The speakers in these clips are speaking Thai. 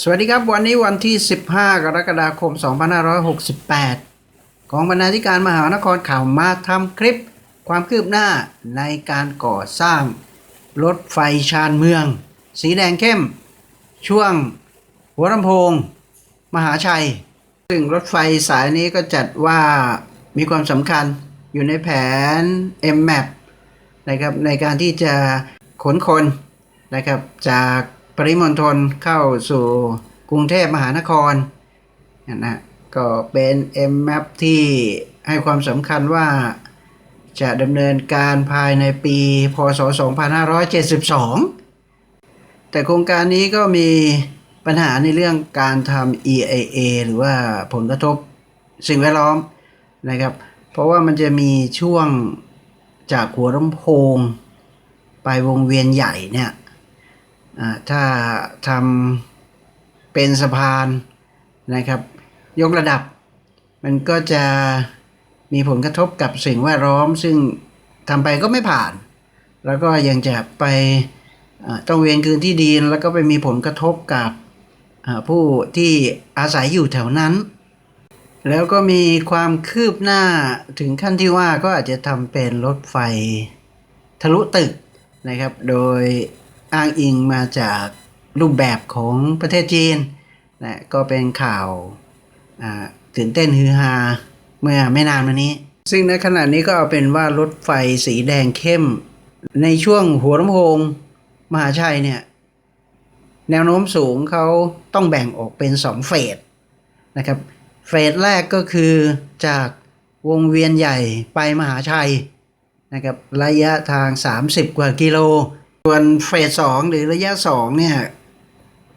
สวัสดีครับ วันนี้วันที่ 15 กรกฎาคม 2568 ของบรรณาธิการมหานครข่าวมาทำคลิป ความคืบหน้าในการก่อสร้าง รถไฟชานเมือง สีแดงเข้ม ช่วง หัวลำโพง มหาชัย ซึ่งรถไฟสายนี้ก็จัดว่ามีความสำคัญอยู่ในแผน MMAP นะครับในการที่จะขนคนนะครับจาก ปริมณฑลเข้าสู่กรุงเทพมหานครนะนะก็เป็น MMAP ที่ให้ความสำคัญว่าจะดำเนินการภายในปี พศ 2572 แต่โครงการนี้ก็มีปัญหาในเรื่องการทำ EIA หรือว่าผลกระทบสิ่งแวดล้อมนะครับ เพราะว่ามันจะมีช่วงจากหัวลำโพง ไปวงเวียนใหญ่เนี่ย ถ้าทำเป็นสะพานนะครับ ยกระดับ มันก็จะมีผลกระทบกับสิ่งแวดล้อม ซึ่งทำไปก็ไม่ผ่าน แล้วก็ยังจะไปต้องเวียนคืนที่ดินแล้วก็ไปมีผลกระทบกับผู้ที่อาศัยอยู่แถวนั้น แล้วก็มีความคืบหน้าถึงขั้นที่ว่าก็อาจจะทำเป็นรถไฟทะลุตึกนะครับ โดย อ้างอิงมาจากรูปแบบของประเทศจีนนะก็เป็นข่าวตื่นเต้นฮือฮาเมื่อไม่นานมานี้ ซึ่งในขณะนี้ก็เอาเป็นว่ารถไฟสีแดงเข้ม ในช่วงหัวลำโพงมหาชัยเนี่ย แนวโน้มสูงเขาต้องแบ่งออกเป็นสองเฟสนะครับ เฟสแรกก็คือจากวงเวียนใหญ่ไปมหาชัยนะครับระยะทาง 30 กว่ากิโล ส่วนเฟสสองหรือระยะสองเนี่ย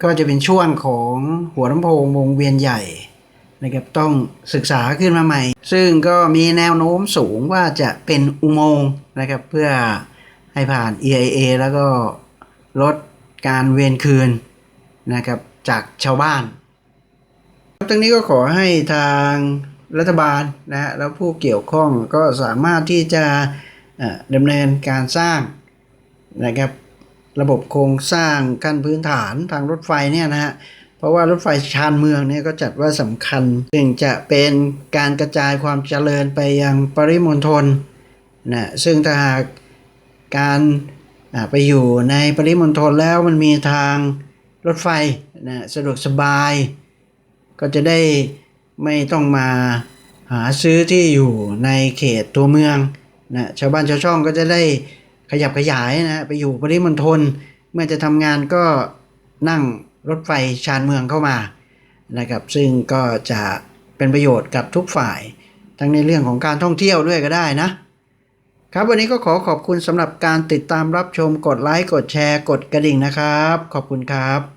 ก็จะเป็นช่วงของหัวลำโพงวงเวียนใหญ่นะครับต้องศึกษาขึ้นมาใหม่ ซึ่งก็มีแนวโน้มสูงว่าจะเป็นอุโมงค์นะครับ เพื่อให้ผ่าน EIA แล้วก็ลดการเวียนคืนนะครับจากชาวบ้านตรงนี้ก็ขอให้ทางรัฐบาลนะแล้วผู้เกี่ยวข้องก็สามารถที่จะดำเนินการสร้าง นะครับระบบโครงสร้างขั้นพื้นฐานทางรถไฟเนี่ยนะฮะเพราะว่ารถไฟชานเมืองเนี่ยก็จัดว่าสำคัญซึ่งจะเป็นการกระจายความเจริญไปยังปริมณฑลนะซึ่งถ้าหากการไปอยู่ในปริมณฑลแล้วมันมีทางรถไฟนะสะดวกสบาย ก็จะได้ไม่ต้องมาหาซื้อที่อยู่ในเขตตัวเมืองนะชาวบ้านชาวช่องก็จะได้ ขยับขยายนะไปอยู่ปริมณฑลเมื่อจะทำงานก็นั่งรถไฟชานเมืองเข้ามานะครับ ซึ่งก็จะเป็นประโยชน์กับทุกฝ่าย ทั้งในเรื่องของการท่องเที่ยวด้วยก็ได้นะ ครับวันนี้ก็ขอขอบคุณสำหรับการติดตามรับชมกดไลค์กดแชร์ กดกระดิ่งนะครับ ขอบคุณครับ